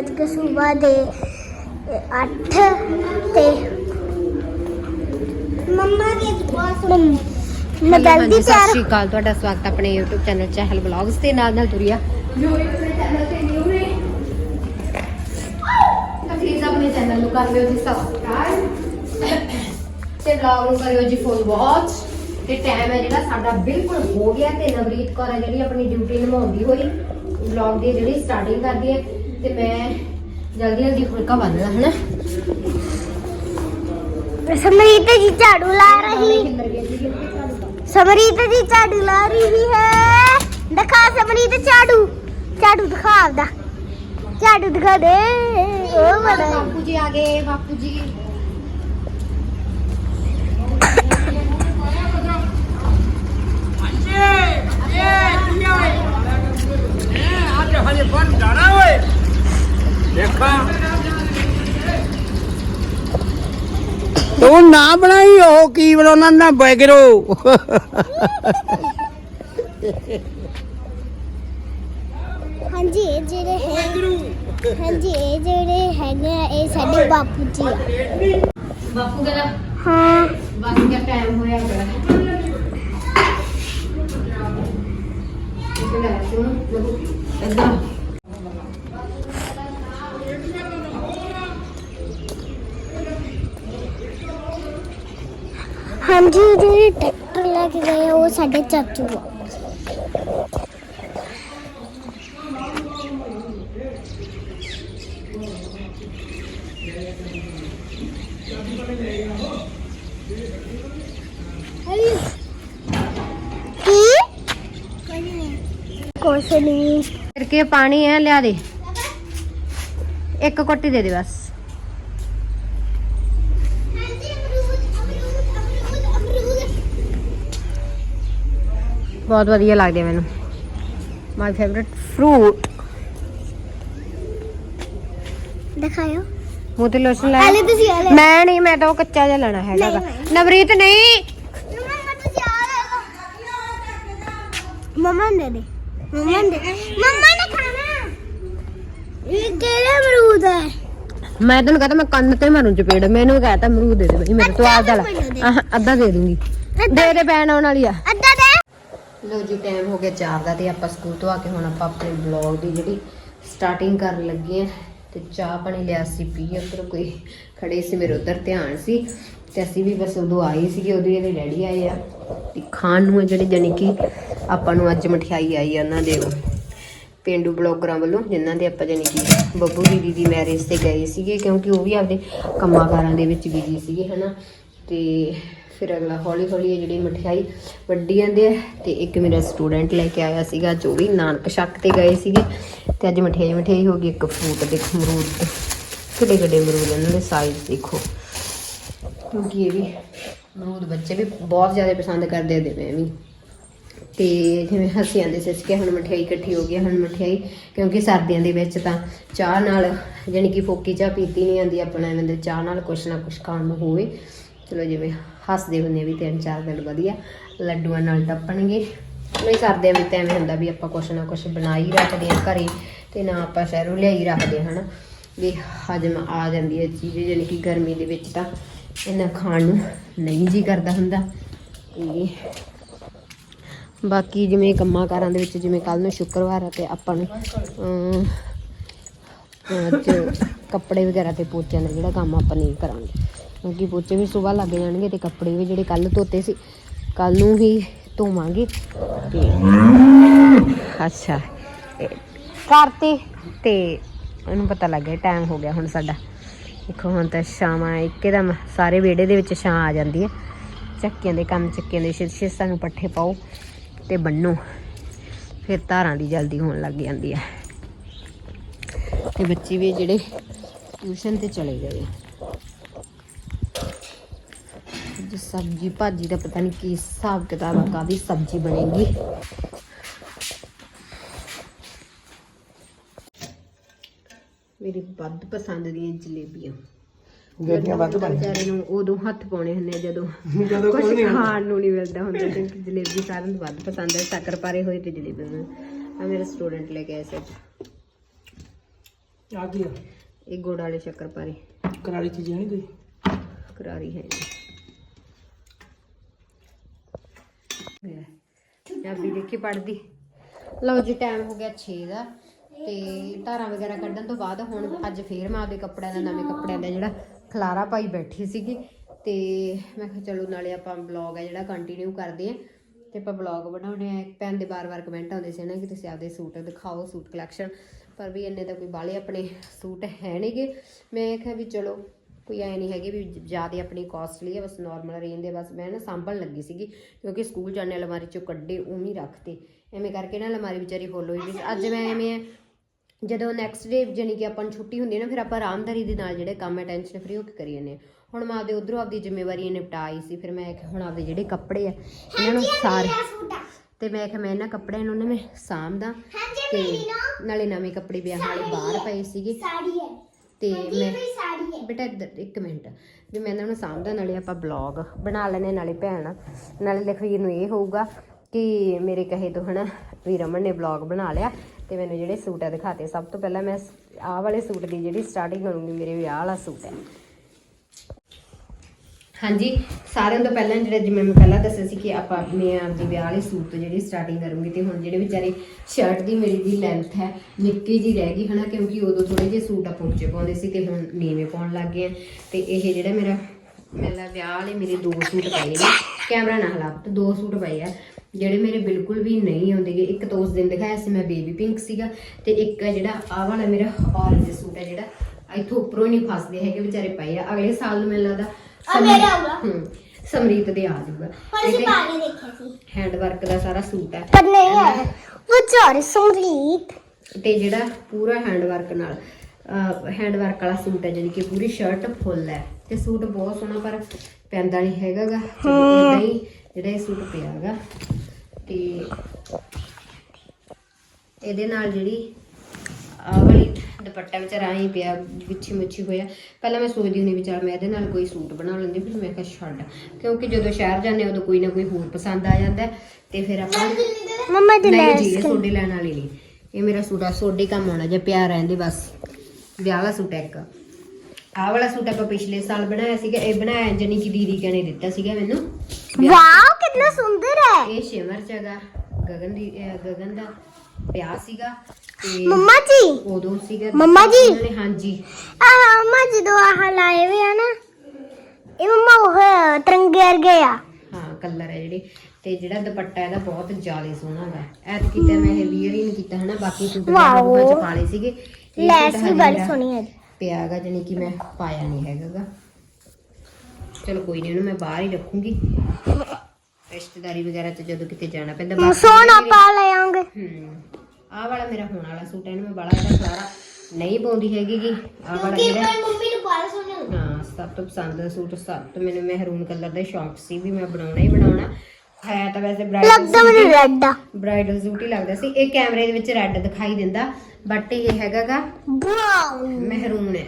ਵੱਜ ਕੇ ਸਵੇਰ ਦੇ 8 ਤੇ ਮੰਮਾ ਦੀ ਬਾਤ ਮੈਂ ਜਲਦੀ ਸਤਿ ਸ਼੍ਰੀ ਅਕਾਲ। ਤੁਹਾਡਾ ਸਵਾਗਤ ਆਪਣੇ YouTube ਚੈਨਲ ਚਹਿਲ ਵਲੌਗਸ ਤੇ ਨਾਲ ਨਾਲ ਤੁਰਿਆ ਜੋ ਆਪਣੇ ਚੈਨਲ ਤੇ ਨਿਊ ਨੇ। ਪਲੀਜ਼ ਆਪਣੇ ਚੈਨਲ ਨੂੰ ਕਰ ਲਿਓ ਜੀ ਸਬਸਕ੍ਰਾਈਬ ਤੇ ਵਲੌਗ ਨੂੰ ਕਰਿਓ ਜੀ ਫੁੱਲ ਵਾਚ ਤੇ ਟਾਈਮ ਹੈ ਜਿਹੜਾ ਸਾਡਾ ਬਿਲਕੁਲ ਹੋ ਗਿਆ ਤੇ ਨਵਰੀਤ ਕੌਰ ਹੈ ਜਿਹੜੀ ਆਪਣੀ ਡਿਊਟੀ ਨਿਭਾਉਂਦੀ ਹੋਈ। ਵਲੌਗ ਦੀ ਜਿਹੜੀ ਸਟਾਰਟਿੰਗ ਕਰਦੀ ਹੈ। ਤੇ ਮੈਂ ਜਲਦੀ ਜਲਦੀ ਫੁਲਕਾ ਬੰਨਣਾ ਹਨਾ ਸਮਰੀਤ ਜੀ ਝਾੜੂ ਲਾ ਰਹੀ ਸਮਰੀਤ ਜੀ ਝਾੜੂ ਲਾ ਰਹੀ ਹੈ ਦਿਖਾ ਸਮਰੀਤ ਝਾੜੂ ਝਾੜੂ ਦਿਖਾ ਆਪਦਾ ਝਾੜੂ ਦਿਖਾ ਦੇ ਉਹ ਬੜਾ ਬਾਪੂ ਜੀ ਆ ਗਏ ਬਾਪੂ ਜੀ ਅੱਜ ਹਜੇ ਬਣ ਜਾਣਾ ਓਏ ਦੇਖਾਂ। ਤੂੰ ਨਾ ਬਣਾਈ ਉਹ ਕੀ ਬਣਾਉਣਾ ਨਾ ਬੈਗਰੋ। ਹਾਂਜੀ ਇਹ ਜਿਹੜੇ ਹੈ ਹਾਂਜੀ ਇਹ ਜਿਹੜੇ ਹੈਗੇ ਆ ਇਹ ਸਾਡੇ ਬਾਪੂ ਜੀ ਆ। ਬਾਪੂ ਕਹਿੰਦਾ ਹਾਂ। ਬਾਕੀ ਦਾ ਟਾਈਮ ਹੋਇਆ ਪਿਆ ਇਹ ਲੈ ਸੁਣ ਲਓ ਇਦਾਂ ਹਾਂਜੀ ਜਿਹੜੇ ਟਰੈਕਟਰ ਲੈ ਕੇ ਗਏ ਆ, ਉਹ ਸਾਡੇ ਚਾਚੂ ਆ। ਕੀ? ਕੁਛ ਨਹੀਂ ਫਿਰ ਕੇ ਪਾਣੀ ਹੈ ਲਿਆ ਦੇ। ਇੱਕ ਕੋਟੀ ਦੇ ਦੇ ਬਸ। ਬਹੁਤ ਵਧੀਆ ਲੱਗਦੇ ਮੈਨੂੰ। ਮਾਈ ਫੇਵਰਿਟ ਫਰੂਟ ਦਿਖਾਓ ਮੂੰਹ ਤੇ ਲੋਸ਼ਨ ਲਾ ਹਲੇ ਤੁਸੀਂ ਆ ਲੈ ਮੈਂ ਨਹੀਂ ਮੈਂ ਤਾਂ ਉਹ ਕੱਚਾ ਜਿਹਾ ਲੈਣਾ ਹੈਗਾ ਗਾ। ਨਹੀਂ, ਨਵਰੀਤ ਨਹੀਂ। ਮੰਮਾ ਤੁਸੀਂ ਆ ਲੈ ਮੰਮਾ ਨੇ ਦੇ ਮੰਮਾ ਨੇ ਮੰਮਾ ਨੇ ਖਾਣਾ। ਇਹ ਕਿਹੜਾ ਅਮਰੂਦ ਹੈ? ਮੈਂ ਤੈਨੂੰ ਕਹਤਾ ਮੈਂ ਕੰਨ ਤੇ ਮਾਰੂ ਚਪੇੜ। ਮੈਨੂੰ ਕਹਤਾ ਅਮਰੂਦ ਦੇ ਦੇ। ਬਈ ਮੇਰੇ ਤੋਂ ਆਪ ਦਾ ਲੈ। ਅੱਧਾ ਦੇ। ਆਹ, ਅੱਧਾ ਦੇ ਦੂੰਗੀ। ਦੇ ਦੇ ਬੈਣ ਆਉਣ ਵਾਲੀ ਆ। ਅੱਧਾ ਲੋ ਜੀ ਟਾਈਮ ਹੋ ਗਿਆ 4 ਦਾ ਤੇ ਆਪਾਂ ਸਕੂਲ ਤੋਂ ਆ ਕੇ ਹੁਣ ਆਪਾਂ ਆਪਣੇ ਬਲੌਗ ਦੀ ਜਿਹੜੀ ਸਟਾਰਟਿੰਗ ਕਰਨ ਲੱਗੇ ਆ ਤੇ ਚਾਹ ਪਾਣੀ ਲਿਆ ਸੀ ਪੀ ਉੱਧਰ ਕੋਈ ਖੜੇ ਸੀ ਮੇਰੇ ਉਧਰ ਧਿਆਨ ਸੀ ਤੇ ਅਸੀਂ ਵੀ ਬਸ ਉਦੋਂ ਆਏ ਸੀਗੇ, ਉਦੋਂ ਇਹਦੇ ਡੈਡੀ ਆਏ ਆ ਤੇ ਖਾਣ ਨੂੰ ਜਿਹੜੇ ਜਾਨੀ ਕਿ ਆਪਾਂ ਨੂੰ ਅੱਜ ਮਠਿਆਈ ਆਈ ਆ ਉਹਨਾਂ ਦੇ ਪਿੰਡੂ ਬਲੌਗਰਾਂ ਵੱਲੋਂ, ਜਿਨ੍ਹਾਂ ਦੇ ਆਪਾਂ ਜਾਨੀ ਕਿ ਬੱਬੂ ਦੀਦੀ ਦੀ ਮੈਰਿਜ ਤੇ ਗਏ ਸੀਗੇ, ਕਿਉਂਕਿ ਉਹ ਵੀ ਆਪਦੇ ਕੰਮਾਂ ਕਾਰਾਂ ਦੇ ਵਿੱਚ ਬਿਜ਼ੀ ਸੀਗੇ, ਹਨਾ? ਤੇ ਫਿਰ ਅਗਲਾ ਹੌਲੀ ਹੌਲੀ ਇਹ ਜਿਹੜੀ ਮਠਿਆਈ ਵੱਡੀ ਜਾਂਦੇ ਹੈ ਤੇ ਇੱਕ ਮੇਰਾ ਸਟੂਡੈਂਟ ਲੈ ਕੇ ਆਇਆ ਸੀਗਾ, ਜੋ ਵੀ ਨਾਨਕ ਸ਼ੱਕ ਤੇ ਗਏ ਸੀਗੇ ਤੇ ਅੱਜ ਮਠਿਆਈ ਮਠਿਆਈ ਹੋ ਗਈ, ਇੱਕ ਫਰੂਟ ਦੇ ਅਮਰੂਦ ਤੇ। ਕਿੱਡੇ ਕਿੱਡੇ ਅਮਰੂਦ ਇਹਨਾਂ ਦੇ ਸਾਈਜ਼ ਦੇਖੋ। ਕਿਉਂਕਿ ਇਹ ਵੀ ਅਮਰੂਦ ਬੱਚੇ ਵੀ ਬਹੁਤ ਜ਼ਿਆਦਾ ਪਸੰਦ ਕਰਦੇ ਆ ਦੇ ਮੈਂ ਵੀ। ਤੇ ਜਿਵੇਂ ਹੱਸੀ ਆਂਦੇ ਸੀ ਕਿ ਹੁਣ ਮਠਿਆਈ ਇਕੱਠੀ ਹੋ ਗਈ ਹੁਣ ਮਠਿਆਈ, ਕਿਉਂਕਿ ਸਰਦੀਆਂ ਦੇ ਵਿੱਚ ਤਾਂ ਚਾਹ ਨਾਲ ਜਾਣੀ ਕਿ ਫੋਕੀ ਚਾਹ ਪੀਤੀ ਨਹੀਂ ਜਾਂਦੀ, ਆਪਣਾ ਐਵੇਂ ਦੇ ਚਾਹ ਨਾਲ ਕੁਛ ਨਾ ਕੁਛ ਖਾਣ ਨੂੰ ਹੋਵੇ। ਚਲੋ ਜਿਵੇਂ ਹੱਸਦੇ ਹੁੰਦੇ ਆ ਵੀ ਤਿੰਨ ਚਾਰ ਦਿਨ ਵਧੀਆ, ਲੱਡੂਆਂ ਨਾਲ ਟੱਪਣਗੇ। ਨਹੀਂ ਆ ਵੀ ਤਾਂ ਐਵੇਂ ਹੁੰਦਾ ਵੀ ਆਪਾਂ ਕੁਛ ਨਾ ਕੁਛ ਬਣਾਈ ਰੱਖਦੇ ਆ ਘਰੇ ਤੇ ਨਾ ਆਪਾਂ ਸ਼ਹਿਰੋਂ ਲਿਆਈ ਰੱਖਦੇ ਹਾਂ ਹਨਾ। ਵੀ ਹਜਮ ਆ ਜਾਂਦੀ ਹੈ ਚੀਜ਼, ਜਾਣੀ ਕਿ ਗਰਮੀ ਦੇ ਵਿੱਚ ਤਾਂ ਇਹਨਾਂ ਖਾਣ ਨੂੰ ਨਹੀਂ ਜੀ ਕਰਦਾ ਹੁੰਦਾ। ਤੇ ਬਾਕੀ ਜਿਵੇਂ ਕੰਮਾਂ ਕਾਰਾਂ ਦੇ ਵਿੱਚ, ਜਿਵੇਂ ਕੱਲ ਨੂੰ ਸ਼ੁੱਕਰਵਾਰ ਆ ਤੇ ਆਪਾਂ ਨੂੰ ਕੱਪੜੇ ਵਗੈਰਾ ਤੇ ਪੋਚਿਆਂ ਦਾ ਜਿਹੜਾ ਕੰਮ ਆਪਾਂ ਨਹੀਂ ਕਰਾਂਗੇ। ਕਿਉਂਕਿ ਪੋਚੇ ਵੀ ਸਵੇਰ ਲੱਗ ਜਾਣਗੇ ਤੇ ਕੱਪੜੇ ਵੀ ਜਿਹੜੇ ਕੱਲ ਧੋਤੇ ਸੀ ਕੱਲ ਨੂੰ ਹੀ ਧੋਵਾਂਗੇ। ਤੇ ਅੱਛਾ, ਇਹ ਕਰਤੇ ਤੇ ਉਹਨੂੰ ਪਤਾ ਲੱਗ ਗਿਆ ਟਾਈਮ ਹੋ ਗਿਆ ਹੁਣ ਸਾਡਾ। ਦੇਖੋ ਹੁਣ ਤਾਂ ਸ਼ਾਮਾਂ ਇੱਕਦਮ ਸਾਰੇ ਵਿਹੜੇ ਦੇ ਵਿੱਚ ਛਾਂ ਆ ਜਾਂਦੀ ਹੈ। ਚੱਕੀਆਂ ਦੇ ਕੰਮ, ਚੱਕੀਆਂ ਦੇ ਸ਼ੀਸ਼ੇ ਸਾਨੂੰ ਪੱਠੇ ਪਾਓ ਤੇ ਬੰਨੋ। ਫਿਰ ਧਾਰਾਂ ਦੀ ਜਲਦੀ ਹੋਣ ਲੱਗ ਜਾਂਦੀ ਹੈ। ਤੇ ਬੱਚੇ ਵੀ ਜਿਹੜੇ ਟਿਊਸ਼ਨ ਤੇ ਚਲੇ ਗਏ। ਅੱਜ ਸਬਜੀ ਭਾਜੀ ਦਾ ਪਤਾ ਨਹੀਂ ਕੀ ਹਿਸਾਬ ਕਿਤਾਬ ਆ ਕਾਦੀ ਸਬਜੀ ਬਣੇਗੀ। ਮੇਰੀ ਵੱਧ ਪਸੰਦ ਦੀਆਂ ਜਲੇਬੀਆਂ। ਜਲੇਬੀਆਂ ਵੱਧ ਬਣ ਵਿਚਾਰੇ ਨੂੰ ਉਦੋਂ ਹੱਥ ਪਾਉਣੇ ਹੁੰਦੇ ਆ ਜਦੋਂ ਜਦੋਂ ਕੁਝ ਕੋਈ ਨਹੀਂ ਖਾਣ ਨੂੰ ਨਹੀਂ ਮਿਲਦਾ ਹੁੰਦਾ ਤੇ ਜਲੇਬੀ ਸਾਰਿਆਂ ਨੂੰ ਵੱਧ ਪਸੰਦ ਹੈ ਸ਼ੱਕਰ ਪਾਰੇ ਹੋਏ ਤੇ ਜਲੇਬੀ ਨੂੰ ਆ ਮੇਰਾ ਸਟੂਡੈਂਟ ਲੈ ਕੇ ਆਇਆ ਸੀ ਅੱਜ। ਆ ਕੀ ਆ। ਇਹ ਗੁੜ ਵਾਲੇ ਸ਼ੱਕਰਪਾਰੇ ਕਰਾਲੀ ਚੀਜ਼ ਨਹੀਂ ਕੋਈ? ਕਰਾਰੀ ਹੈ ਜੀ ਪੰਜਾਬੀ ਦੇਖੀ ਪੜਦੀ ਲਓ ਜੀ ਟਾਈਮ ਹੋ ਗਿਆ 6 ਦਾ ਤੇ ਧਾਰਾਂ ਵਗੈਰਾ ਕੱਢਣ ਤੋਂ ਬਾਅਦ ਹੁਣ ਅੱਜ ਫੇਰ ਮੈਂ ਆਪਦੇ ਕੱਪੜਿਆਂ ਦਾ ਨਵੇਂ ਕੱਪੜਿਆਂ ਦਾ ਜਿਹੜਾ ਖਲਾਰਾ ਪਾਈ ਬੈਠੀ ਸੀਗੀ ਤੇ ਮੈਂ ਕਿਹਾ ਚਲੋ ਨਾਲੇ ਆਪਾਂ ਬਲੌਗ ਹੈ ਜਿਹੜਾ ਕੰਟੀਨਿਊ ਕਰਦੇ ਆਂ ਤੇ ਆਪਾਂ ਬਲੌਗ ਬਣਾਉਣੇ ਆ ਇੱਕ ਭੈਣ ਦੇ ਬਾਰ-ਬਾਰ ਕਮੈਂਟ ਆਉਂਦੇ ਸੀ ਨਾ ਕਿ ਤੁਸੀਂ ਆਪਦੇ ਸੂਟ ਦਿਖਾਓ ਸੂਟ ਕਲੈਕਸ਼ਨ ਪਰ ਵੀ ਇੰਨੇ ਤਾਂ ਕੋਈ ਬਾਲੇ ਆਪਣੇ ਸੂਟ ਹੈ ਨਹੀਂਗੇ ਮੈਂ ਕਿਹਾ ਵੀ ਚਲੋ ਕੋਈ ਐ ਨਹੀਂ ਹੈਗੀ ਵੀ ਜ਼ਿਆਦਾ ਆਪਣੀ ਕਾਸਟਲੀ ਹੈ ਬਸ ਨਾਰਮਲ ਰੇਂਜ ਦੇ ਬਸ ਮੈਂ ਨਾ ਸਾਂਭਣ ਲੱਗੀ ਸੀਗੀ ਕਿਉਂਕਿ ਸਕੂਲ ਜਾਣੇ ਅਲਮਾਰੀ ਚੋਂ ਕੱਢੇ ਉਵੇਂ ਹੀ ਰੱਖਤੇ। ਐਵੇਂ ਕਰਕੇ ਨਾ ਅਲਮਾਰੀ ਵਿਚਾਰੀ ਫੁੱਲ ਹੋਈ ਵੀ। ਅੱਜ ਮੈਂ ਐਵੇਂ ਜਦੋਂ ਨੈਕਸਟ ਡੇ ਜਾਨੀ ਕਿ ਆਪਾਂ ਨੂੰ ਛੁੱਟੀ ਹੁੰਦੀ ਹੈ ਨਾ ਫਿਰ ਆਪਾਂ ਆਰਾਮਦਾਰੀ ਦੇ ਨਾਲ ਜਿਹੜੇ ਕੰਮ ਹੈ ਟੈਨਸ਼ਨ ਫਰੀ ਹੋ ਕੇ ਕਰੀ ਜਾਂਦੇ ਹੁਣ ਮੈਂ ਆਪਦੇ ਉਧਰੋਂ ਆਪਦੀ ਜ਼ਿੰਮੇਵਾਰੀ ਨਿਪਟਾਈ ਸੀ ਫਿਰ ਮੈਂ ਹੁਣ ਆਪਦੇ ਜਿਹੜੇ ਕੱਪੜੇ ਆ ਇਹਨਾਂ ਨੂੰ ਸਾਰੇ ਤੇ ਮੈਂ ਕਿਹਾ ਮੈਂ ਇਹਨਾਂ ਕੱਪੜਿਆਂ ਨੂੰ ਨਾ ਮੈਂ ਸਾਂਭਦਾ ਤੇ ਨਾਲੇ ਨਵੇਂ ਕੱਪੜੇ ਵਿਆਹ ਵਾਲੇ ਬਾਹਰ ਪਏ ਸੀਗੇ। ਤੇ ਮੈਂ ਬੇਟਾ ਇੱਧਰ ਇੱਕ ਮਿੰਟ। ਜੇ ਮੈਂ ਇਹਨਾਂ ਨੂੰ ਸਾਂਭਦਾ ਨਾਲੇ ਆਪਾਂ ਬਲੌਗ ਬਣਾ ਲੈਣੇ ਨਾਲੇ ਭੈਣ। ਨਾਲੇ ਲਖਵੀਰ ਨੂੰ ਇਹ ਹੋਊਗਾ ਕਿ ਮੇਰੇ ਕਹੇ ਤੋਂ ਹਨਾ ਵੀ ਰਮਨ ਨੇ ਬਲੌਗ ਬਣਾ ਲਿਆ ਤੇ ਮੈਨੂੰ ਜਿਹੜੇ ਸੂਟ ਆ ਦਿਖਾਤੇ। ਸਭ ਤੋਂ ਪਹਿਲਾਂ ਮੈਂ ਆਹ ਵਾਲੇ ਸੂਟ ਦੀ ਜਿਹੜੀ ਸਟਾਰਟਿੰਗ ਕਰੂੰਗੀ, ਮੇਰੇ ਵਿਆਹ ਵਾਲਾ ਸੂਟ ਹੈ। ਹਾਂਜੀ, ਸਾਰਿਆਂ ਤੋਂ ਪਹਿਲਾਂ ਜਿਹੜਾ ਜਿਵੇਂ ਮੈਂ ਪਹਿਲਾਂ ਦੱਸਿਆ ਸੀ ਕਿ ਆਪਾਂ ਮੈਂ ਆਪਦੀ ਵਿਆਹ ਵਾਲੇ ਸੂਟ ਤੋਂ ਜਿਹੜੀ ਸਟਾਰਟਿੰਗ ਕਰੂੰਗੀ ਤੇ ਹੁਣ ਜਿਹੜੇ ਵਿਚਾਰੇ ਸ਼ਰਟ ਦੀ ਮੇਰੀ ਦੀ ਲੈਂਥ ਹੈ, ਨਿੱਕੀ ਜੀ ਰਹਿ ਗਈ ਹਨਾ, ਕਿਉਂਕਿ ਉਦੋਂ ਥੋੜੇ ਜਿਹੇ ਸੂਟ ਆਪਾਂ ਉੱਚੇ ਪਾਉਂਦੇ ਸੀ ਤੇ ਹੁਣ ਨੀਵੇਂ ਪਾਉਣ ਲੱਗ ਗਏ ਆ। ਤੇ ਇਹ ਜਿਹੜਾ ਮੇਰਾ ਮੇਰਾ ਵਿਆਹ ਵਾਲੇ ਮੇਰੇ ਦੋ ਸੂਟ ਪਏ ਨੇ ਕੈਮਰਾ ਨਾ ਹਲਾ, ਤੇ ਦੋ ਸੂਟ ਪਏ ਆ। ਜਿਹੜੇ ਮੇਰੇ ਬਿਲਕੁਲ ਵੀ ਨਹੀਂ ਆਉਂਦੇਗੇ ਇੱਕ ਤਾਂ ਉਸ ਦਿਨ ਦਿਖਾਇਆ ਸੀ ਮੈਂ ਬੇਬੀ ਪਿੰਕ ਸੀਗਾ, ਤੇ ਇੱਕ ਜਿਹੜਾ ਆਹ ਵਾਲਾ ਮੇਰਾ orange ਸੂਟ ਹੈ ਜਿਹੜਾ ਇੱਥੋਂ ਉੱਪਰੋਂ ਹੀ ਨਹੀਂ ਫਸਦੇ ਹੈਗੇ ਵਿਚਾਰੇ ਪਏ ਆ। ਅਗਲੇ ਸਾਲ ਨੂੰ ਮੈਨੂੰ ਲੱਗਦਾ ਆ ਮੇਰਾ ਆਊਗਾ। ਹੂੰ ਸਮਰੀਤ ਦੇ ਆ ਜਾਊਗਾ। ਪਰ ਅਸੀਂ ਪਾ ਕੇ ਦੇਖਿਆ ਸੀ। ਹੈਂਡ ਵਰਕ ਦਾ ਸਾਰਾ ਸੂਟ ਹੈ। ਪਰ ਨਹੀਂ ਆਇਆ ਵਿਚਾਰੇ ਸੰਗੀਤ ਤੇ ਜਿਹੜਾ ਪੂਰਾ ਹੈਂਡ ਵਰਕ ਨਾਲ ਹੈਂਡ ਵਰਕ ਵਾਲਾ ਸੂਟ ਹੈ ਜਿਹੜੀ ਕਿ ਪੂਰੀ ਸ਼ਰਟ ਫੁੱਲ ਹੈ। ਤੇ ਸੂਟ ਬਹੁਤ ਸੋਹਣਾ ਪਰ ਪੈਂਦਾ ਨਹੀਂ ਹੈਗਾਗਾ। ਇਦਾਂ ਹੀ। ਜਿਹੜਾ ਇਹ ਸੂਟ ਪਿਆਗਾ ਤੇ ਇਹਦੇ ਨਾਲ ਜਿਹੜੀ ਆਹ ਵਾਲੀ ਦੁਪੱਟਾ ਵਿਚਾਰਾ ਆਈ ਪਿਆ ਵਿੱਚੀ ਮੁੱਛੀ ਹੋਇਆ। ਪਹਿਲਾਂ ਮੈਂ ਸੋਚਦੀ ਹੁੰਦੀ ਵਿਚਾਰ ਮੈਂ ਇਹਦੇ ਨਾਲ ਕੋਈ ਸੂਟ ਬਣਾ ਲੈਂਦੀ ਫਿਰ ਮੈਂ ਕਿਹਾ ਛੱਡ। ਕਿਉਂਕਿ ਜਦੋਂ ਸ਼ਹਿਰ ਜਾਂਦੇ ਉਦੋਂ ਕੋਈ ਨਾ ਕੋਈ ਹੋਰ ਪਸੰਦ ਆ ਜਾਂਦਾ ਤੇ ਫਿਰ ਆਪਾਂ ਮੰਮਾ ਦੀ ਨਹੀਂ ਲੈਸ ਜੀ ਇਹ ਸੋਡੇ ਲੈਣ ਵਾਲੀ ਨਹੀਂ। ਇਹ ਮੇਰਾ ਸੂਟ ਆ ਸੋਡੇ ਕੰਮ ਆਉਣਾ ਜੇ ਪਿਆ ਰਹਿੰਦੇ ਬਸ। ਵਿਆਹ ਵਾਲਾ ਸੂਟ ਹੈ ਇੱਕ। ਆਹ ਵਾਲਾ ਸੂਟ ਆਪਾਂ ਪਿਛਲੇ ਸਾਲ ਬਣਾਇਆ ਸੀਗਾ ਇਹ ਬਣਾਇਆ ਜਨੀ ਕਿ ਦੀਦੀ ਕਨੇ ਦਿੱਤਾ ਸੀਗਾ ਮੈਨੂੰ। ਵਾਓ ਕਿੰਨਾ ਸੁੰਦਰ ਹੈ। ਇਹ ਸ਼ਿਮਰ ਹੈਗਾ ਗਗਨ ਦੀ ਗਗਨ ਦਾ। ਪਿਆ ਸੀਗਾ ਤੇ ਮੰਮਾ ਜੀ? ਉਦੋਂ ਸੀਗਾ ਮੰਮਾ ਜੀ। ਉਹਨਾਂ ਨੇ ਹਾਂਜੀ। ਆ ਮੰਮਾ ਜਦੋਂ ਆਹ ਲਾਏ ਵੇ ਆ ਨਾ ਇਹ ਮੰਮਾ ਉਹ ਤਿਰੰਗੇ ਵਰਗੇ ਆ। ਹਾਂ ਕਲਰ ਹੈ ਜਿਹੜੇ। ਤੇ ਜਿਹੜਾ ਦੁਪੱਟਾ ਇਹਦਾ ਬਹੁਤ ਜ਼ਿਆਦਾ ਸੋਹਣਾ ਹੈਗਾ ਐਤ ਕੀਤਾ ਮੈਂ ਇਹ ਵੀਅਰ ਹੀ ਨਹੀਂ ਕੀਤਾ ਹਨਾ ਬਾਕੀ ਸੂਟ ਮੈਂ ਵਾਓ। ਪਾ ਲਏ ਸੀਗੇ। ਇਹ ਲੈਸ ਸੂਟ ਵੀ ਹਜੇ ਬੜੀ ਮੇਰਾ ਸੋਹਣੀ ਹੈ ਪਿਆ ਹੈਗਾ ਜਾਣੀ ਕਿ ਮੈਂ ਪਾਇਆ ਨਹੀਂ ਹੈਗਾਗਾ। ਚਲੋ ਕੋਈ ਨਹੀਂ ਇਹਨੂੰ ਮੈਂ ਬਾਹਰ ਹੀ ਰੱਖੂੰਗੀ। ਰਿਸ਼ਤੇਦਾਰੀ ਵਗੈਰਹ ਚ ਜਦੋਂ ਕਿਤੇ ਜਾਣਾ ਪੈਂਦਾ ਹੁਣ ਜਿਹੜੇ ਪਾ ਲਿਆਂਗੇ ਹੂੰ ਆਹ ਵਾਲਾ ਮੇਰਾ ਹੋਣ ਵਾਲਾ ਸੂਟ ਹੈ ਇਹਨੂੰ ਮੈਂ ਬਾਲਾ ਇਹਦਾ ਸਾਰਾ ਨਹੀਂ ਪਾਉਂਦੀ ਹੈਗੀ ਗੀ ਆਹ ਵਾਲਾ ਜਿਹੜਾ ਮੰਮੀ ਨੂੰ ਬਾਲ ਸੋਹਣੇ ਹਾਂ ਸਭ ਤੋਂ ਪਸੰਦ ਦਾ ਸੂਟ ਸਭ ਤੋਂ ਮੈਨੂੰ ਮਹਿਰੂਨ ਕਲਰ ਦਾ ਸ਼ੌਂਕ ਸੀ ਵੀ ਮੈਂ ਬਣਾਉਣਾ ਹੀ ਬਣਾਉਣਾ। ਹੈ ਤਾਂ ਵੈਸੇ ਲੱਗਦਾ ਬ੍ਰਾਈਡਲ ਮੈਨੂੰ ਰੈੱਡ ਆ। ਬ੍ਰਾਈਡਲ ਸੂਟ ਹੀ ਲੱਗਦਾ ਸੀ। ਇਹ ਕੈਮਰੇ ਦੇ ਵਿੱਚ ਰੈੱਡ ਦਿਖਾਈ ਦਿੰਦਾ ਬਟ ਇਹ ਹੈਗਾਗਾ ਬ੍ਰਾਊਨ ਮਹਿਰੂਨ ਹੈ।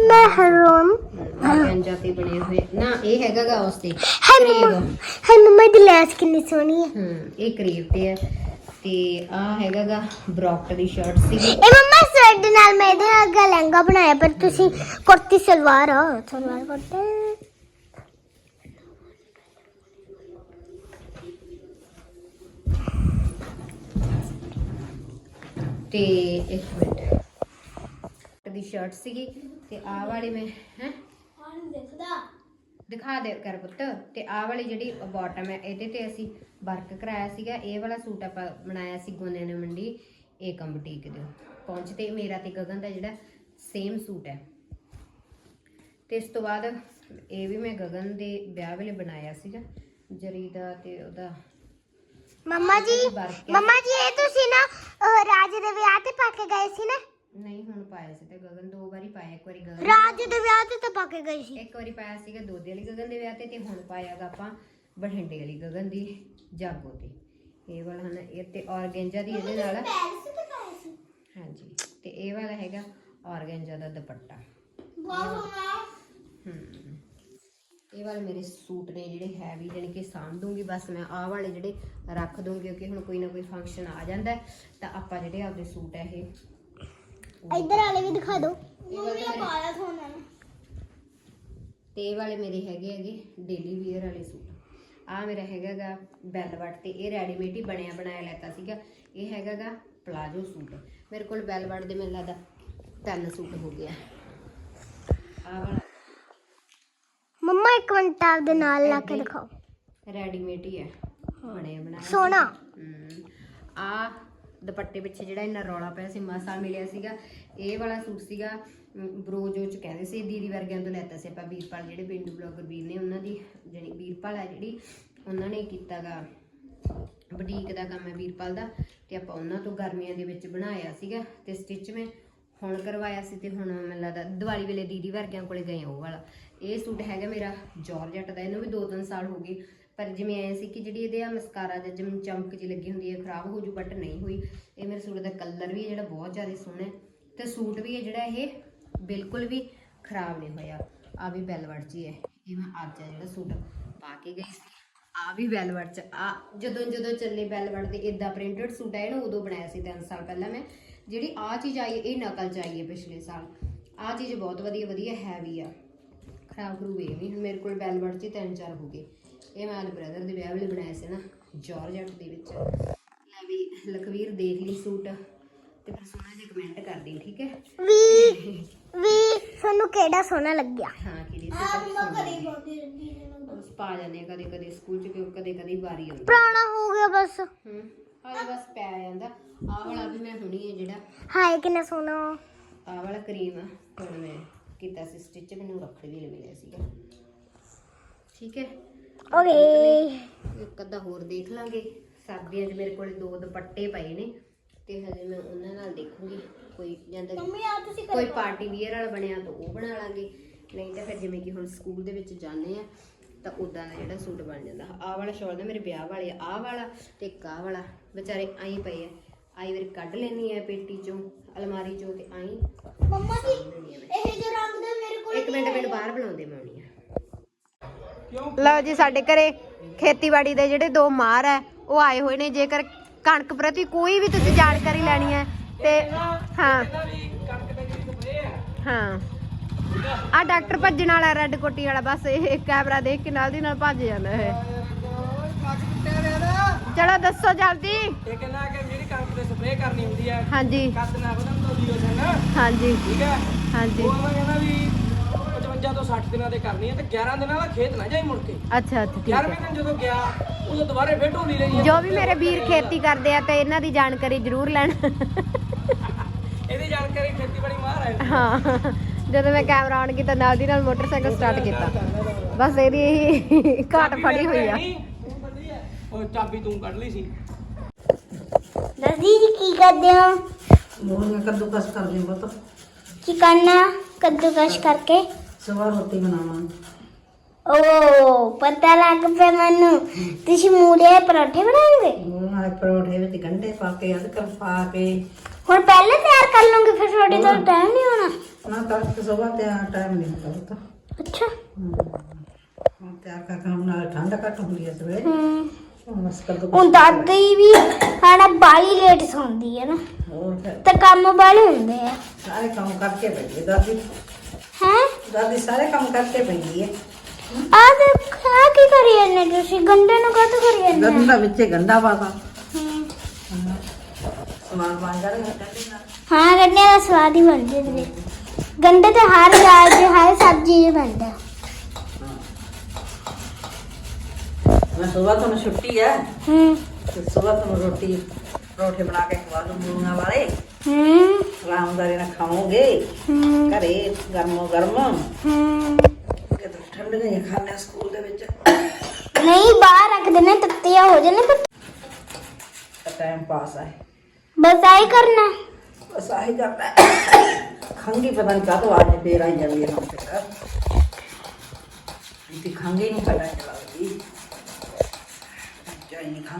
ਮਹਿਰੂਨ ਪੰਜਾ ਤੇ ਬਣੇ ਹੋਏ। ਨਾ ਇਹ ਹੈਗਾਗਾ ਉਸ ਤੇ ਹੈ ਕਰੇਬ। ਮੰਮਾ ਹੈ ਮੰਮਾ ਦੀ ਲੈਸ ਕਿੰਨੀ ਸੋਹਣੀ ਹੈ ਹੂੰ ਇਹ ਕਰੇਬ ਤੇ ਹੈ ਤੇ ਆ ਹੈਗਾਗਾ ਬ੍ਰੌਕਟ ਦੀ ਸ਼ਰਟ ਸੀਗੀ ਇਹ ਮੰਮਾ ਸਵੈਡ ਨਾਲ ਮੈਂ ਇਹਦੇ ਨਾਲ ਦਾ ਲਹਿੰਗਾ ਬਣਾਇਆ ਪਰ ਤੁਸੀਂ ਕੁਰਤੀ ਸਲਵਾਰ ਆ ਸਲਵਾਰ ਕੁਰਤਾ ਤੇ ਇੱਕ ਮਿੰਟ। ਦੀ ਸ਼ਰਟ ਸੀਗੀ ਤੇ ਆਹ ਵਾਲੀ ਮੈਂ ਹੈ? ਦਿਖਾ ਦੇ ਕਰ ਪੁੱਤ। ਤੇ ਆਹ ਵਾਲੀ ਜਿਹੜੀ ਬਾਟਮ ਹੈ ਇਹਦੇ ਤੇ ਅਸੀਂ ਵਰਕ ਕਰਾਇਆ ਸੀਗਾ। ਇਹ ਵਾਲਾ ਸੂਟ ਆਪਾਂ ਬਣਾਇਆ ਸੀ ਗੋਨੇ ਨੇ ਮੰਡੀ। ਏਕਮ ਬੁਟੀਕ ਦੇ ਪਹੁੰਚ ਤੇ ਮੇਰਾ ਤੇ ਗਗਨ ਦਾ ਜਿਹੜਾ ਸੇਮ ਸੂਟ ਹੈ। ਤੇ ਇਸ ਤੋਂ ਬਾਅਦ ਇਹ ਵੀ ਮੈਂ ਗਗਨ ਦੇ ਵਿਆਹ ਵੇਲੇ ਬਣਾਇਆ ਸੀਗਾ। ਜਰੀ ਦਾ ਤੇ ਉਹਦਾ ਮੰਮਾ ਜੀ। ਮੰਮਾ ਜੀ ਇਹ ਤੁਸੀਂ ਨਾ ਰਾਜ ਦੇ ਵਿਆਹ ਤੇ ਪਾ ਕੇ ਗਏ ਸੀ ਨਾ? ਨਹੀਂ ਹੁਣ ਪਾਇਆ ਸੀ ਤੇ ਗਗਨ ਦੋ ਵਾਰੀ ਪਾਇਆ ਇੱਕ ਵਾਰੀ ਗਗਨ ਰਾਜ ਦੇ ਵਿਆਹ ਤੇ ਤਾਂ ਪਾ ਕੇ ਗਏ ਸੀ। ਇੱਕ ਵਾਰੀ ਪਾਇਆ ਸੀਗਾ ਦੋਦੇ ਵਾਲੀ ਗਗਨ ਦੇ ਵਿਆਹ ਤੇ ਤੇ ਹੁਣ ਪਾਇਆਗਾ ਆਪਾਂ ਬਠਿੰਡੇ ਵਾਲੀ ਗਗਨ ਦੀ ਜਾਗੋ ਤੇ। ਇਹ ਵਾਲਾ ਹਨ ਇਹ ਤੇ ਔਰਗੈਂਜਾ ਦੀ ਇਹਦੇ ਨਾਲ। ਹਾਂਜੀ ਤੇ ਇਹ ਵਾਲਾ ਹੈਗਾ ਔਰਗੈਂਜਾ ਦਾ ਦੁਪੱਟਾ। ਇਹ ਵਾਲੇ ਮੇਰੇ ਸੂਟ ਨੇ ਜਿਹੜੇ ਹੈਵੀ ਜਾਣੀ ਕਿ ਸਾਂਭ ਦੂੰਗੀ ਬਸ ਮੈਂ ਆਹ ਵਾਲੇ ਜਿਹੜੇ ਰੱਖ ਦੂੰਗੀ ਕਿਉਂਕਿ ਹੁਣ ਕੋਈ ਨਾ ਕੋਈ ਫੰਕਸ਼ਨ ਆ ਜਾਂਦਾ ਤਾਂ ਆਪਾਂ ਜਿਹੜੇ ਆਪਦੇ ਸੂਟ ਹੈ ਇਹ ਇੱਧਰ ਵਾਲੇ ਵੀ ਦਿਖਾ ਦਿਓ। ਇਹ ਵਾਲੇ ਮੇਰੇ- ਪਾਇਆ ਸੋਨਾ ਤੇ ਇਹ ਵਾਲੇ ਮੇਰੇ ਹੈਗੇ ਹੈਗੇ ਡੇਲੀ ਵੀਅਰ ਵਾਲੇ ਸੂਟ। ਆ ਮੇਰਾ ਹੈਗਾਗਾ ਬੈਲਵਟ ਤੇ ਇਹ ਰੈਡੀਮੇਡ ਹੀ ਬਣਿਆ ਬਣਾਇਆ ਲੈਤਾ ਸੀਗਾ। ਇਹ ਹੈਗਾਗਾ ਪਲਾਜੋ ਸੂਟ। ਮੇਰੇ ਕੋਲ ਬੈਲਵਟ ਦੇ ਮੈਨੂੰ ਲੱਗਦਾ ਤਿੰਨ ਸੂਟ ਹੋ ਗਿਆ ਆ। ਵਾਲਾ। ਮੰਮਾ ਇੱਕ ਮਿੰਟ ਆਪਦੇ ਨਾਲ ਲਾ ਕੇ ਦਿਖਾਓ। ਰੈਡੀਮੇਡ ਹੀ ਹੈ ਬਣਿਆ ਬਣਾਇਆ। ਸੋਹਣਾ ਆ ਦੁਪੱਟੇ ਪਿੱਛੇ ਜਿਹੜਾ ਇੰਨਾ ਰੌਲਾ ਪਿਆ ਸੀ, ਮਸਾ ਮਿਲਿਆ ਸੀਗਾ। ਇਹ ਵਾਲਾ ਸੂਟ ਸੀਗਾ ਬਰੋਜੋ ਚ ਕਹਿੰਦੇ ਸੀ, ਦੀਦੀ ਵਰਗਿਆਂ ਤੋਂ ਲੈਤਾ ਸੀ ਆਪਾਂ ਵੀਰਪਾਲ, ਜਿਹੜੇ ਪਿੰਡੂ ਬਲੌਗਰ ਵੀਰ ਨੇ, ਉਹਨਾਂ ਦੀ ਜਿਹੜੀ ਵੀਰਪਾਲ ਹੈ ਜਿਹੜੀ, ਉਹਨਾਂ ਨੇ ਕੀਤਾਗਾ ਬੁਟੀਕ ਦਾ ਕੰਮ ਹੈ ਵੀਰਪਾਲ ਦਾ, ਤੇ ਆਪਾਂ ਉਹਨਾਂ ਤੋਂ ਗਰਮੀਆਂ ਦੇ ਵਿੱਚ ਬਣਾਇਆ ਸੀਗਾ, ਤੇ ਸਟਿਚ ਮੈਂ ਹੁਣ ਕਰਵਾਇਆ ਸੀ, ਤੇ ਹੁਣ ਮੈਨੂੰ ਲੱਗਦਾ ਦੀਵਾਲੀ ਵੇਲੇ ਦੀਦੀ ਵਰਗਿਆਂ ਕੋਲੇ ਗਏ ਉਹ ਵਾਲਾ। ਇਹ ਸੂਟ ਹੈਗਾ ਮੇਰਾ ਜਾਰਜਟ ਦਾ, ਇਹਨੂੰ ਵੀ 2-3 ਸਾਲ ਹੋ ਗਏ। ਪਰ ਜਿਵੇਂ ਐ ਸੀ ਕਿ ਜਿਹੜੀ ਇਹਦੇ ਆ ਮਸਕਾਰਾ ਜਾਂ ਜਿਵੇਂ ਚਮਕ ਜਿਹੀ ਲੱਗੀ ਹੁੰਦੀ ਹੈ ਖਰਾਬ ਹੋ ਜੂ ਬਟ ਨਹੀਂ ਹੋਈ। ਇਹ ਮੇਰੇ ਸੂਟ ਦਾ ਕਲਰ ਵੀ ਜਿਹੜਾ ਬਹੁਤ ਜ਼ਿਆਦਾ ਸੋਹਣਾ ਹੈ ਤੇ ਸੂਟ ਵੀ ਹੈ ਜਿਹੜਾ ਇਹ ਬਿਲਕੁਲ ਵੀ ਖਰਾਬ ਨਹੀਂ ਹੋਇਆ। ਆ ਵੀ ਵੈਲਵਟ ਜੀ ਹੈ ਇਹ ਮੈਂ ਅੱਜ ਆ ਜਿਹੜਾ ਸੂਟ ਪਾ ਕੇ ਗਈ ਸੀ। ਆ ਵੀ ਵੈਲਵਟ ਚ। ਆ ਜਦੋਂ ਜਦੋਂ ਚੱਲੇ ਵੈਲਵਟ ਦੇ ਇਦਾਂ ਪ੍ਰਿੰਟਡ ਸੂਟ ਆਏ ਨਾ, ਉਦੋਂ ਬਣਾਇਆ ਸੀ 3 ਸਾਲ ਪਹਿਲਾਂ ਮੈਂ। ਜਿਹੜੀ ਆ ਚੀਜ਼ ਆਈ ਇਹ ਨਕਲ ਚ ਆਈ ਹੈ ਪਿਛਲੇ ਸਾਲ। ਆ ਚੀਜ਼ ਬਹੁਤ ਵਧੀਆ ਵਧੀਆ ਹੈਵੀ ਆ। ਖਰਾਬ ਖਰੂਬ ਇਹ ਵੀ ਹੁਣ ਮੇਰੇ ਕੋਲ ਵੈਲਵਟ ਚ ਤਿੰਨ ਚਾਰ ਹੋ ਗਏ। ਇਹ ਮੈਂ ਆਪਣੇ ਬ੍ਰਦਰ ਦੇ ਵਿਆਹ ਵੇਲੇ ਬਣਾਏ ਸੀ ਨਾ ਜਾਰਜਟ ਦੇ ਵਿੱਚ। ਲੈ ਵੀ ਲਖਵੀਰ ਦੇਖ ਲਈ ਸੂਟ ਤੇ ਫਿਰ ਸੋਹਣਾ ਜਿਹਾ ਕਮੈਂਟ ਕਰ ਦੇ ਠੀਕ ਹੈ? ਵੀ ਵੀ ਤੁਹਾਨੂੰ ਕਿਹੜਾ ਸੋਹਣਾ ਲੱਗਿਆ? ਹਾਂ ਕਿਹੜੀ ਸੂਟ ਉਸ ਪਾ ਜਾਂਦੇ ਕਦੇ ਕਦੇ ਸਕੂਲ ਚ ਕਿਉਂ ਕਦੇ ਕਦੇ ਵਾਰੀ ਆਉਂਦੀ। ਪੁਰਾਣਾ ਹੋ ਗਿਆ ਬਸ। ਹੂੰ ਹਾਲੇ ਬਸ ਪੈ ਜਾਂਦਾ। ਆਹ ਵਾਲਾ ਵੀ ਮੈਂ ਹੁਣੀ ਹੈ ਜਿਹੜਾ। ਹਾਏ ਕਿੰਨਾ ਸੋਹਣਾ। ਆਹ ਵਾਲਾ ਕਰੀਮ ਆ ਹੁਣ ਮੈਂ ਕੀਤਾ ਸੀ ਸਟਿਚ ਮੈਨੂੰ ਰੱਖੜੀ ਵੇਲੇ ਮਿਲਿਆ ਸੀਗਾ। ਠੀਕ ਹੈ? ਓਕੇ ਇੱਕ ਅੱਧਾ ਹੋਰ ਦੇਖ ਲਾਂਗੇ। ਸਰਦੀਆਂ 'ਚ ਮੇਰੇ ਕੋਲ ਦੋ ਦੁਪੱਟੇ ਪਏ ਨੇ ਤੇ ਹਜੇ ਮੈਂ ਉਹਨਾਂ ਨਾਲ ਦੇਖੂੰਗੀ। ਕੋਈ ਜਾਂਦਾ ਆ ਤੁਸੀਂ ਕੋਈ ਪਾਰਟੀ ਵੀਅਰ ਵਾਲਾ ਬਣਿਆ ਤਾਂ ਉਹ ਬਣਾ ਲਾਂਗੇ। ਨਹੀਂ ਤਾਂ ਫਿਰ ਜਿਵੇਂ ਕਿ ਹੁਣ ਸਕੂਲ ਦੇ ਵਿੱਚ ਜਾਂਦੇ ਆ ਤਾਂ ਉਦਾਂ ਦਾ ਜਿਹੜਾ ਸੂਟ ਬਣ ਜਾਂਦਾ। ਆਹ ਵਾਲਾ ਸ਼ਾਲ ਨਾ ਮੇਰੇ ਵਿਆਹ ਵਾਲੇ ਆ ਆਹ ਵਾਲਾ ਤੇ ਇੱਕ ਆਹ ਵਾਲਾ। ਵਿਚਾਰੇ ਆਈ ਪਏ ਆ। ਆਈ ਵਾਰ ਕੱਢ ਲੈਣੀ ਆ ਪੇਟੀ ਚੋਂ ਅਲਮਾਰੀ ਚੋਂ ਤੇ ਆਈ। ਮੰਮਾ ਜੀ ਇਹ ਜੋ ਰੰਗ ਦਾ ਮੇਰੇ ਇੱਕ ਮਿੰਟ ਮੈਨੂੰ ਬਾਹਰ ਬੁਲਾਉਂਦੇ ਮੈਂ ਆਉਣੀ ਆ। ਲਓ ਜੀ ਸਾਡੇ ਘਰੇ ਖੇਤੀਬਾੜੀ ਦੇ ਜਿਹੜੇ ਦੋ ਮਾਰ ਹੈ ਉਹ ਆਏ ਹੋਏ ਨੇ। ਜੇਕਰ ਕਣਕ ਪ੍ਰਤੀ ਕੋਈ ਵੀ ਤੁਸੀਂ ਜਾਣਕਾਰੀ ਲੈਣੀ ਹੈ ਤੇ ਹਾਂ। ਹਾਂ। ਆ ਡਾਕਟਰ ਭੱਜਣ ਵਾਲਾ ਰੈੱਡ ਕੋਟੀ ਵਾਲਾ ਬਸ ਇਹ ਕੈਮਰਾ ਦੇਖ ਕੇ ਨਾਲ ਦੀ ਨਾਲ ਭੱਜ ਜਾਂਦਾ ਇਹ। ਚਲੋ ਦੱਸੋ ਜਲਦੀ। ਇਹ ਕਹਿੰਦਾ ਕਿ ਜਿਹੜੀ ਕਣਕ ਤੇ ਸਪਰੇਅ ਕਰਨੀ ਹੁੰਦੀ ਹੈ ਹਾਂਜੀ। ਕੱਦ ਨਾ ਵਧਣ ਤੋਂ ਜੀਓ ਸੰਗਾ ਹਾਂਜੀ। ਠੀਕ ਹੈ? ਹਾਂਜੀ। ਉਹ ਮੈਂ ਕਹਿੰਦਾ ਵੀ 55 ਤੋਂ 60 ਦਿਨਾਂ ਤੇ ਕਰਨੀ ਹੈ ਤੇ 11 ਦਿਨਾਂ ਦਾ ਖੇਤ ਨਾ ਜਾਈ ਮੁੜ ਕੇ। ਅੱਛਾ ਅੱਛਾ ਠੀਕ 11ਵੇਂ ਦਿਨ ਜਦੋਂ ਗਿਆ ਉਦੋਂ ਦੁਬਾਰੇ ਫੇਰ ਢੋਲੀ ਲਈ ਜੋ ਵੀ ਮੇਰੇ ਵੀਰ ਖੇਤੀ ਕਰਦੇ ਆ ਤੇ ਇਹਨਾਂ ਦੀ ਜਾਣਕਾਰੀ ਜ਼ਰੂਰ ਲੈਣ। ਇਹਦੀ ਜਾਣਕਾਰੀ ਖੇਤੀਬਾੜੀ ਮਾਹਰ ਹੈ ਹਾਂ ਜਦੋਂ ਮੈਂ ਕੈਮਰਾ ਆਨ ਕੀਤਾ ਨਾਲ ਦੀ ਨਾਲ ਮੋਟਰਸਾਈਕਲ ਸਟਾਰਟ ਕੀਤਾ। ਬਸ ਇਹਦੀ ਇਹੀ ਘਾਟ ਫੜੀ ਹੋਈ ਆ। ਉਹ ਚਾਬੀ ਤੂੰ ਕੱਢ ਲਈ ਸੀ। ਦਸਦੀ ਜੀ ਕੀ ਕਰਦੇ ਹੋ? ਮੂਲੀਆਂ ਕੱਦੂਕਸ ਕਰਦੇ ਬਤ ਕੀ ਕਰਨਾ? ਕੱਦੂਕਸ਼ ਕਰਕੇ। ਸਵਾਰ ਰੋਟੀ ਬਣਾਵਾਂ ਓ ਪਤਾ ਲੱਗ ਪਿਆ ਮੈਨੂੰ। ਤੁਸੀਂ ਦੇ ਪਰੌਠੇ ਬਣਾਓਗੇ? ਮੂਲੀਆਂ ਦੇ ਪਰੌਠੇ ਵਿੱਚ ਗੰਢੇ ਪਾ ਕੇ ਅਦਰਕ ਪਾ ਕੇ। ਹੁਣ ਪਹਿਲੇ ਤਿਆਰ ਕਰ ਲਵਾਂਗੇ ਫਿਰ ਤੁਹਾਡੇ ਤੋਂ ਟਾਈਮ ਨਹੀਂ ਹੋਣਾ। ਨਾ ਤੜਕ ਸਵੇਰ ਤੇ ਟਾਈਮ ਨਹੀਂ ਹੁੰਦਾ ਅੱਛਾ। ਹੁਣ ਤਿਆਰ ਕਰ ਕੰਮ ਨਾਲ ਠੰਡ ਘੱਟ ਹੁੰਦੀ ਹੈ ਸਵੇਰੇ। ਹੂੰ। ਹੁਣ ਬਸ ਕੱਦੂ ਹੁਣ ਦਾਦੀ ਵੀ ਸਾਡਾ ਬਾਲੀ ਲੇਟ ਸੌਂਦੀ ਹੈ ਨਾ। ਹੋਰ ਫਿਰ? ਤੇ ਕੰਮ ਬਾਲੇ ਹੁੰਦੇ ਆ। ਸਾਰੇ ਕੰਮ ਕਰਕੇ ਪਈ ਦਾਦੀ। ਹੈ? ਦਾਦੀ ਸਾਰੇ ਕੰਮ ਕਰਕੇ ਪਈ ਹੈ ਆ ਦੇਖ ਆ ਕੀ ਕਰੀ ਜਾਂਦੇ ਤੁਸੀਂ? ਗੰਡੇ ਨੂੰ ਕਦ ਕਰੀ ਜਾਂਦੇ ਗੰਡਾ ਵਿੱਚ ਗੰਡਾ ਪਾਤਾ। ਸਮਾਨ ਹਾਂ ਗੰਡੇ ਦਾ ਸਵਾਦ ਹੀ ਬਣ ਜਾਂਦੇ ਗੰਡੇ ਤੇ ਹਰ ਦਾਲ ਦੇ ਹਰ ਸਬਜ਼ੀ ਦੇ ਬਣਦਾ। ਮੈਂ ਸਵੇਰ ਤੋਂ ਛੁੱਟੀ ਹੈ। ਹੂੰ। ਤੇ ਸਵੇਰ ਤੋਂ ਰੋਟੀ ਪਰੌਠੇ ਬਣਾ ਕੇ ਖਵਾ ਦੂੰ ਮੂਲੀਆਂ ਵਾਲੇ ਹੂੰ। ਆਰਾਮਦਾਰੀ ਨਾਲ ਖਾਓਗੇ। ਹੂੰ। ਘਰੇ ਗਰਮੋ ਗਰਮ। ਹੂੰ। ਇਹ ਤਾਂ ਠੰਡੀਆਂ ਹੀ ਖਾਣੇ ਸਕੂਲ ਦੇ ਵਿੱਚ। ਨਹੀਂ ਬਾਹਰ ਰੱਖ ਦੇਣੇ ਤੱਤੀਆਂ ਹੋ ਜਾਣੇ ਪਰ ਟਾਈਮ ਪਾਸ ਹੈ ਬਸ ਆਈ ਕਰਨਾ। ਬਸ ਆਹੀ ਕਰਦਾ ਹੈ। ਖੰਗੀ ਪਤਾ ਨਹੀਂ ਕਾਹਤੋਂ ਅੱਜ ਫੇਰ ਆਈ ਜਾਂਦੀ ਹੈ ਹਮ ਤੇ। ਇਤੀ ਖੰਗੀ ਨਹੀਂ ਪਤਾ ਚਲਾਉਂਦੀ ਚਾਹੀ ਖੰਗ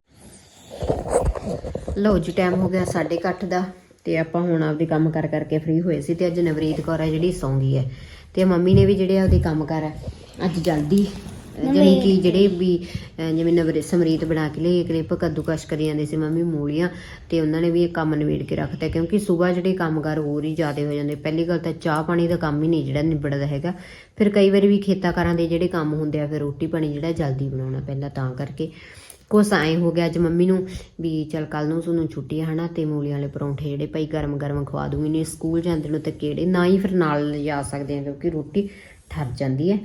ਲਓ ਜੀ ਟਾਈਮ ਹੋ ਗਿਆ 8:30 ਦਾ। ਤੇ ਆਪਾਂ ਹੁਣ ਆਪਦੇ ਕੰਮ ਕਰ ਕਰਕੇ ਫ੍ਰੀ ਹੋਏ ਸੀ ਤੇ ਅੱਜ ਨਵਰੀਤ ਕੌਰ ਹੈ ਜਿਹੜੀ ਸੌਂ ਗਈ ਹੈ। ਤੇ ਮੰਮੀ ਨੇ ਵੀ ਜਿਹੜੇ ਆ ਉਹਦੇ ਕੰਮ ਕਰ ਅੱਜ ਜਲਦੀ ਜਾਣੀ ਕਿ ਜਿਹੜੇ ਵੀ ਜਿਵੇਂ ਨਵਰੇ ਸਮਰੀਤ ਬਣਾ ਕੇ ਲਈ ਕਲਿੱਪ ਕੱਦੂਕਸ਼ ਕਰੀ ਜਾਂਦੇ ਸੀ ਮੰਮੀ ਮੂਲੀਆਂ ਤੇ ਉਹਨਾਂ ਨੇ ਵੀ ਇਹ ਕੰਮ ਨਿਬੇੜ ਕੇ ਰੱਖਤਾ ਕਿਉਂਕਿ ਸਵੇਰ ਜਿਹੜੇ ਕੰਮਕਾਰ ਹੋਰ ਹੀ ਜ਼ਿਆਦਾ ਹੋ ਜਾਂਦੇ। ਪਹਿਲੀ ਗੱਲ ਤਾਂ ਚਾਹ ਪਾਣੀ ਦਾ ਕੰਮ ਹੀ ਨਹੀਂ ਜਿਹੜਾ ਨਿਬੜਦਾ ਹੈਗਾ। ਫਿਰ ਕਈ ਵਾਰੀ ਵੀ ਖੇਤਾਂ ਕਾਰਾਂ ਦੇ ਜਿਹੜੇ ਕੰਮ ਹੁੰਦੇ ਆ ਫਿਰ ਰੋਟੀ ਪਾਣੀ ਜਿਹੜਾ ਜਲਦੀ ਬਣਾਉਣਾ ਪੈਂਦਾ ਤਾਂ ਕਰਕੇ। ਕੁਛ ਐਂ ਹੋ ਗਿਆ ਅੱਜ ਮੰਮੀ ਨੂੰ ਵੀ ਚਲ ਕੱਲ ਨੂੰ ਤੁਹਾਨੂੰ ਛੁੱਟੀ ਆ ਹਨਾ ਤੇ ਮੂਲੀ ਵਾਲੇ ਪਰੌਂਠੇ ਜਿਹੜੇ ਭਾਈ ਗਰਮ ਗਰਮ ਖਵਾ ਦੂੰਗੀ ਨੇ ਸਕੂਲ ਜਾਂਦੇ ਨੂੰ ਤਾਂ ਕਿਹੜੇ ਨਾ ਹੀ ਫਿਰ ਨਾਲ ਲਿਜਾ ਸਕਦੇ ਆ ਕਿਉਂਕਿ ਰੋਟੀ ਠਰ ਜਾਂਦੀ ਹੈ।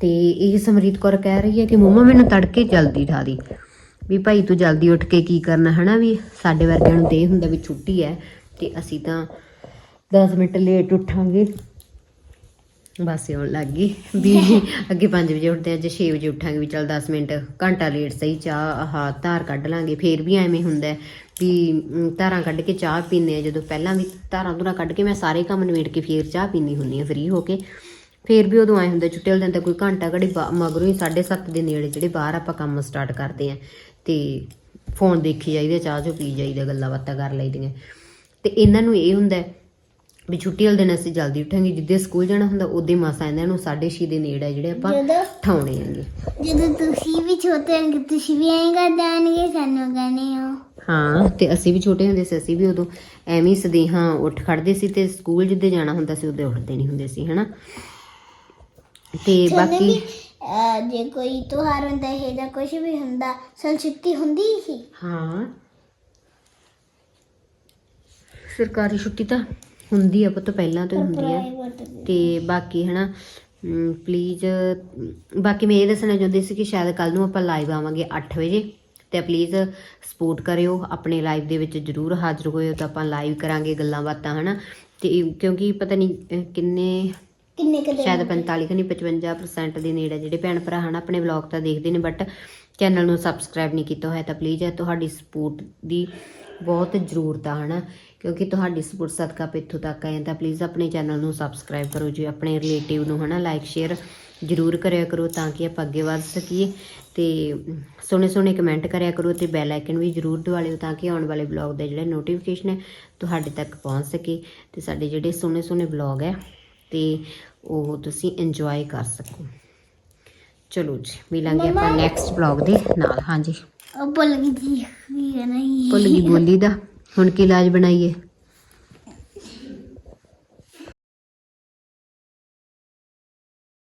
ਤੇ ਇਹ ਸਮਰੀਤ ਕੌਰ ਕਹਿ ਰਹੀ ਹੈ ਕਿ ਮੰਮਾ ਮੈਨੂੰ ਤੜਕੇ ਜਲਦੀ ਠਾ ਦੀ। ਵੀ ਭਾਈ ਤੂੰ ਜਲਦੀ ਉੱਠ ਕੇ ਕੀ ਕਰਨਾ ਹਨਾ ਵੀ ਸਾਡੇ ਵਰਗਿਆਂ ਨੂੰ ਤੇ ਇਹ ਹੁੰਦਾ ਵੀ ਛੁੱਟੀ ਹੈ ਤੇ ਅਸੀਂ ਤਾਂ 10 ਮਿੰਟ ਲੇਟ ਉੱਠਾਂਗੇ। ਬਸ ਆਉਣ ਲੱਗ ਗਈ ਵੀ ਅੱਗੇ 5 ਵਜੇ ਉੱਠਦੇ ਅੱਜ 6 ਵਜੇ ਉੱਠਾਂਗੇ ਵੀ ਚਲ 10 ਮਿੰਟ ਘੰਟਾ ਲੇਟ ਸਹੀ ਚਾਹ ਆਹ ਧਾਰ ਕੱਢ ਲਾਂਗੇ। ਫੇਰ ਵੀ ਐਵੇਂ ਹੁੰਦਾ ਵੀ ਧਾਰਾਂ ਕੱਢ ਕੇ ਚਾਹ ਪੀਂਦੇ ਆ ਜਦੋਂ ਪਹਿਲਾਂ ਵੀ ਧਾਰਾਂ ਧੁਰਾਂ ਕੱਢ ਕੇ ਮੈਂ ਸਾਰੇ ਕੰਮ ਨਿਬੇੜ ਕੇ ਫੇਰ ਚਾਹ ਪੀਂਦੀ ਹੁੰਦੀ ਆ ਫ੍ਰੀ ਹੋ ਕੇ। ਫੇਰ ਵੀ ਉਦੋਂ ਐ ਹੁੰਦਾ ਛੁੱਟੀ ਵਾਲੇ ਦਿਨ ਤਾਂ ਕੋਈ ਘੰਟਾ ਘੜੀ ਮਗਰੋਂ ਹੀ 7:30 ਦੇ ਨੇੜੇ ਜਿਹੜੇ ਬਾਹਰ ਆਪਾਂ ਕੰਮ ਸਟਾਰਟ ਕਰਦੇ ਆ ਤੇ ਫੋਨ ਦੇਖੀ ਜਾਈਦੇ ਚਾਹ ਚੋ ਪੀ ਜਾਈਦਾ ਗੱਲਾਂ ਬਾਤਾਂ ਕਰ ਲਈਦੀਆਂ। ਤੇ ਇਹਨਾਂ ਨੂੰ ਇਹ ਹੁੰਦਾ ਵੀ ਛੁੱਟੀ ਵਾਲੇ ਦਿਨ ਅਸੀਂ ਜਲਦੀ ਉੱਠਾਂਗੇ ਜਿੱਦੇ ਸਕੂਲ ਜਾਣਾ ਹੁੰਦਾ ਉਦੋਂ ਮਾਸਾ ਇਹਨਾਂ ਨੂੰ 6:30 ਦੇ ਨੇੜੇ ਆ ਜਿਹੜੇ ਆਪਾਂ ਜਦੋਂ ਠਾਉਣੇ ਆਂਗੇ ਜਦੋਂ ਤੁਸੀਂ ਵੀ ਛੋਟੇ ਹੋਣਗੇ ਤੁਸੀਂ ਵੀ ਐਂ ਕਰ ਦੇਣਗੇ ਸਾਨੂੰ ਕਹਿੰਦੇ ਹੋ। ਹਾਂ ਤੇ ਅਸੀਂ ਵੀ ਛੋਟੇ ਹੁੰਦੇ ਸੀ ਅਸੀਂ ਵੀ ਉਦੋਂ ਐਵੇਂ ਸਦੇਹਾਂ ਉੱਠ ਖੜਦੇ ਸੀ ਤੇ ਸਕੂਲ ਜਿੱਦੇ ਜਾਣਾ ਹੁੰਦਾ ਸੀ ਉਦੋਂ ਉੱਠਦੇ ਨਹੀਂ ਹੁੰਦੇ ਸੀ ਹਨਾ। ਤੇ ਤੁਹਾਨੂੰ ਬਾਕੀ ਵੀ ਅਹ, ਜੇ ਕੋਈ ਤਿਉਹਾਰ ਹੁੰਦਾ ਹੈ ਜਾਂ ਕੁਝ ਵੀ ਹੁੰਦਾ ਛੁੱਟੀ ਹੁੰਦੀ ਹੀ। ਸੀ ਹਾਂ। ਸਰਕਾਰੀ ਛੁੱਟੀ ਤਾਂ ਹੁੰਦੀ ਆ ਪੁੱਤ ਪਹਿਲਾਂ ਤੋਂ ਹੀ ਹੁੰਦੀ ਆ। ਤੇ ਬਾਕੀ ਹਨਾ ਪਲੀਜ਼ ਬਾਕੀ ਮੈਂ ਇਹ ਦੱਸਣਾ ਚਾਹੁੰਦੀ ਸੀ ਕਿ ਸ਼ਾਇਦ ਕੱਲ ਨੂੰ ਆਪਾਂ ਲਾਈਵ ਆਵਾਂਗੇ 8 ਵਜੇ ਤੇ ਪਲੀਜ਼ ਸਪੋਰਟ ਕਰਿਓ ਆਪਣੇ ਲਾਈਵ ਦੇ ਵਿੱਚ ਜਰੂਰ ਹਾਜ਼ਰ ਹੋਇਓ ਤਾਂ ਆਪਾਂ ਲਾਈਵ ਕਰਾਂਗੇ ਗੱਲਾਂ ਬਾਤਾਂ ਹਨਾ। ਤੇ ਕਿਉਂਕਿ ਪਤਾ ਨਹੀਂ ਕਿੰਨੇ ਕਿੰਨੇ ਕਦੇ ਸ਼ਾਇਦ 45 ਕਿ ਨਹੀਂ 55% ਦੇ ਨੇੜੇ ਜਿਹੜੇ ਭੈਣ ਭਰਾ ਹਨ ਆਪਣੇ ਵਲੌਗ ਤਾਂ ਦੇਖਦੇ ਨੇ ਬਟ ਚੈਨਲ ਨੂੰ ਸਬਸਕ੍ਰਾਈਬ ਨਹੀਂ ਕੀਤਾ ਹੋਇਆ ਤਾਂ ਪਲੀਜ਼ ਤੁਹਾਡੀ ਸਪੋਰਟ ਦੀ ਬਹੁਤ ਜ਼ਰੂਰਤ ਆ ਹਨਾ। ਕਿਉਂਕਿ ਤੁਹਾਡੀ ਸਪੋਰਟ ਸਦਕਾ ਆਪਾਂ ਇੱਥੋਂ ਤੱਕ ਆਏ ਤਾਂ ਪਲੀਜ਼ ਆਪਣੇ ਚੈਨਲ ਨੂੰ ਸਬਸਕ੍ਰਾਈਬ ਕਰੋ ਜੀ ਆਪਣੇ ਰਿਲੇਟਿਵ ਨੂੰ ਹਨਾ ਲਾਈਕ ਸ਼ੇਅਰ ਜ਼ਰੂਰ ਕਰਿਆ ਕਰੋ ਤਾਂ ਕਿ ਆਪਾਂ ਅੱਗੇ ਵਧ ਸਕੀਏ। ਤੇ ਸੋਹਣੇ ਸੋਹਣੇ ਕਮੈਂਟ ਕਰਿਆ ਕਰੋ ਤੇ ਬੈਲ ਆਈਕਨ ਵੀ ਜ਼ਰੂਰ ਦਬਾ ਲਿਓ ਤਾਂ ਕਿ ਆਉਣ ਵਾਲੇ ਵਲੌਗ ਦੇ ਜਿਹੜੇ ਨੋਟੀਫਿਕੇਸ਼ਨ ਹੈ ਤੁਹਾਡੇ ਤੱਕ ਪਹੁੰਚ ਸਕੇ। ਤੇ ਸਾਡੇ ਜਿਹੜੇ ਸੋਹਣੇ ਸੋਹਣੇ ਵਲੌਗ ਹੈ ਤੇ ਉਹ ਤੁਸੀਂ ਇੰਜੋਏ ਕਰ ਸਕੋ। ਚਲੋ ਜੀ ਮਿਲਾਂਗੇ ਆਪਾਂ ਨੈਕਸਟ ਵਲੌਗ ਦੇ ਨਾਲ ਹਾਂਜੀ। ਉਹ ਭੁੱਲ ਗਈ ਵੀ ਨਹੀਂ। ਭੁੱਲ ਗਈ ਬੋਲੀ ਦਾ। ਹੁਣ ਕੀ ਇਲਾਜ ਬਣਾਈਏ?